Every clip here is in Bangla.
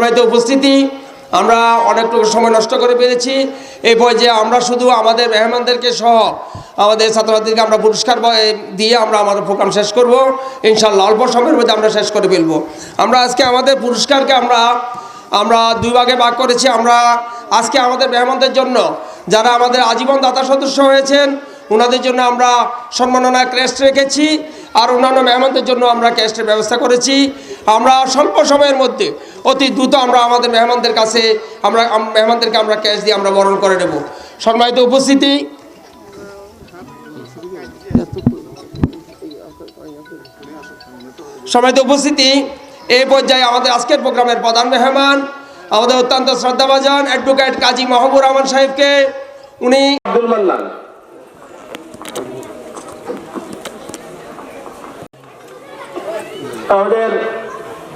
সম্মানিত উপস্থিতি, আমরা অনেকটুকু সময় নষ্ট করে পেরেছি এই পর্যায়ে আমরা শুধু আমাদের মেহমানদেরকে সহ আমাদের ছাত্রছাত্রীকে আমরা পুরস্কার দিয়ে আমরা আমাদের প্রোগ্রাম শেষ করব। ইনশাল্লাহ অল্প সময়ের মধ্যে আমরা শেষ করে ফেলব। আমরা আজকে আমাদের পুরস্কারকে আমরা আমরা দুই ভাগে ভাগ করেছি। আমরা আজকে আমাদের মেহমানদের জন্য যারা আমাদের আজীবন দাতা সদস্য হয়েছেন ওনাদের জন্য আমরা সম্মাননা ক্রেস্ট রেখেছি। আর অন্যান্য মেহমানদের জন্য আমরা ক্রেস্টের ব্যবস্থা করেছি। আমরা স্বল্প সময়ের মধ্যে, অতি দ্রুত আমরা আমাদের মেহমানদের কাছে, আমরা, আম- মেহমানদেরকে আমরা ক্যাশ দিয়ে আমরা বরণ করে নেব। সম্মানিত উপস্থিতি। সম্মানিত উপস্থিতি এই পর্যায়ে আমাদের আজকের প্রোগ্রামের প্রধান মেহমান, আমাদের অত্যন্ত শ্রদ্ধাভাজন অ্যাডভোকেট কাজী মাহবুর রহমান সাহেবকে, উনি আব্দুল মান্নান। আমাদের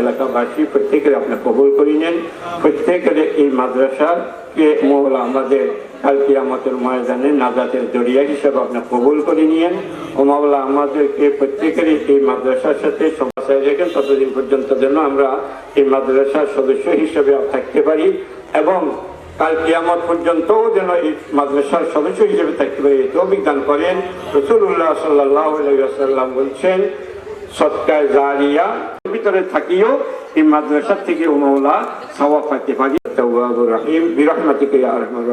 এলাকাবাসী, প্রত্যেকের আপনি করে নেন। প্রত্যেকের এই মাদ্রাসাকে আমাদের ময়দানে করে নিয়েন। ও আমাদেরকে এই মাদ্রাসার সাথে ততদিন পর্যন্ত যেন আমরা এই মাদ্রাসার সদস্য হিসেবে থাকতে পারি এবং কাল কিয়ামত পর্যন্তও যেন এই মাদ্রাসার সদস্য হিসেবে থাকতে পারে অভিজ্ঞান করেন। রসুল্লাহ সাল্লাহ সাল্লাম বলছেন, সৎকার জারিয়া ভিতরে থাকিও, এই মাদ্রাসা থেকে উমলা সাওয়া পাইতে পারি। রহিম। বিরহমাতিকে আরহামার